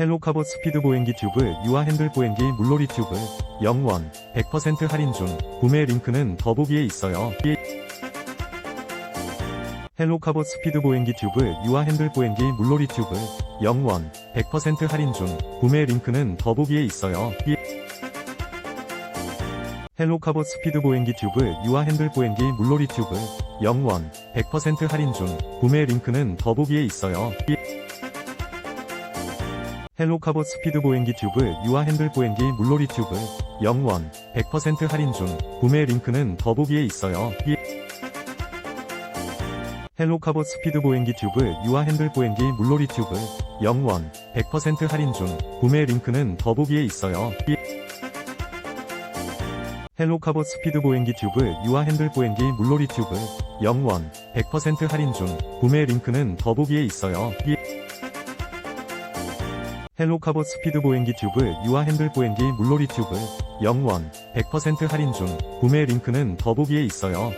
헬로카보 스피드 보행기 튜브 유아 핸들 보행기 물놀이 튜브 0원 100% 할인 중 구매 링크는 더보기에 있어요. 헬로카보 스피드 보행기 튜브 유아 핸들 보행기 물놀이 튜브 0원 100% 할인 중 구매 링크는 더보기에 있어요. 헬로카보 스피드 보행기 튜브 유아 핸들 보행기 물놀이 튜브 0원 100% 할인 중 구매 링크는 더보기에 있어요. 헬로카보 스피드 보행기 튜브 유아 핸들 보행기 물놀이 튜브 0원 100% 할인 중 구매 링크는 더보기에 있어요. 헬로카보 스피드 보행기 튜브 유아 핸들 보행기 물놀이 튜브 0원 100% 할인 중 구매 링크는 더보기에 있어요. 헬로카보 스피드 보행기 튜브 유아 핸들 보행기 물놀이 튜브 0원 100% 할인 중 구매 링크는 더보기에 있어요. 헬로카보 스피드 보행기 튜브 유아 핸들 보행기 물놀이 튜브 0원 100% 할인 중 구매 링크는 더보기에 있어요.